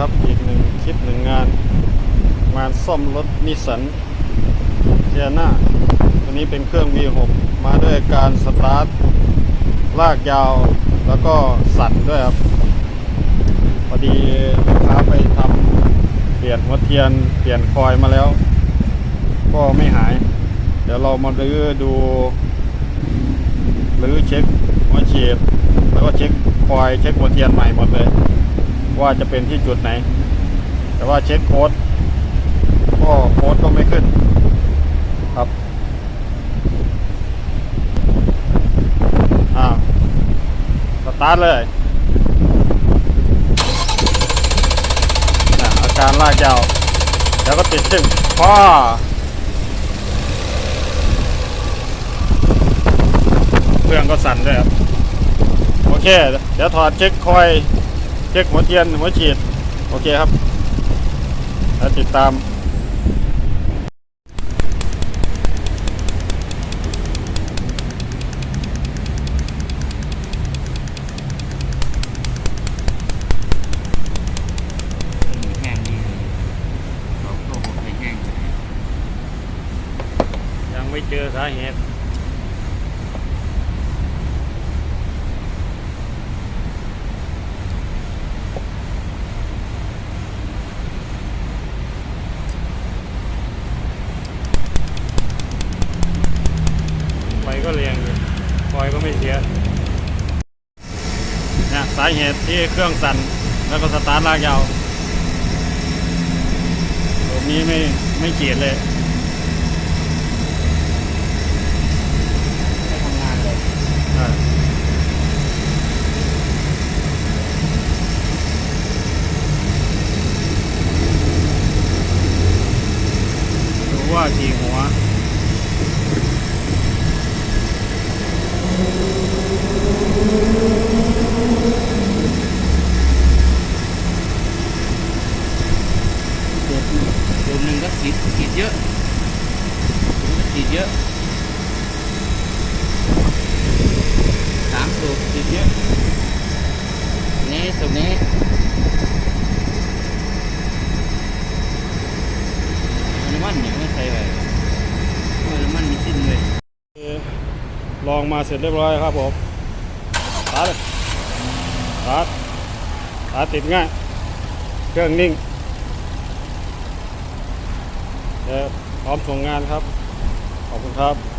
ครับอีกหนึ่งคลิปหนึ่งงาน งานซ่อมรถนิสสันเทียนาตัวนี้เป็นเครื่อง V6 มาด้วยการสตาร์ทลากยาวแล้วก็สั่นด้วยครับพอดีลูกค้าไปทำเปลี่ยนหัวเทียนเปลี่ยนคอยมาแล้ว ก็ไม่หาย เดี๋ยวเรามารื้อดูรื้อเช็คหัวฉีดแล้วก็เช็คคอยเช็คหัวเทียนใหม่หมดเลย ว่าจะเป็นที่จุดไหน แต่ว่าเช็คโค้ดก็โค้ดก็ไม่ขึ้นครับอ้าวสตาร์ทเลยนะอาการลากยาวแล้วก็ติดซึ่งพ่อเครื่องก็สั่นด้วยครับ โอเค เดี๋ยวถอดเช็คคอย เช็คหัวเทียนหัวฉีด โอเคครับแล้วติดตามแห้งดีเราก็บอกให้แห้งยังไม่เจอสาเหตุ ไฟ ก็เรียงอยู่คอยก็ไม่เสียเนี่ยสาเหตุที่เครื่องสั่นแล้วก็สตาร์ทลากยาวตรงนี้ไม่ไม่เกียดเลยไม่ทำงานเลยอ่าดูว่ากี่หัว เดือนเดือน หนึ่งก็ฉีดฉีดเยอะฉีดเยอะสามสูบฉีดเยอะนี่สูบนี้น้ำมันเนี่ยไม่ใส่ไปน้ำมันมีสิ้นเลยลองมาเสร็จเรียบร้อยครับผมตาร์ทเลยสตาร์ทสตาร์ทติดง่าย เครื่องนิ่ง และพร้อมส่งงานครับ ขอบคุณครับ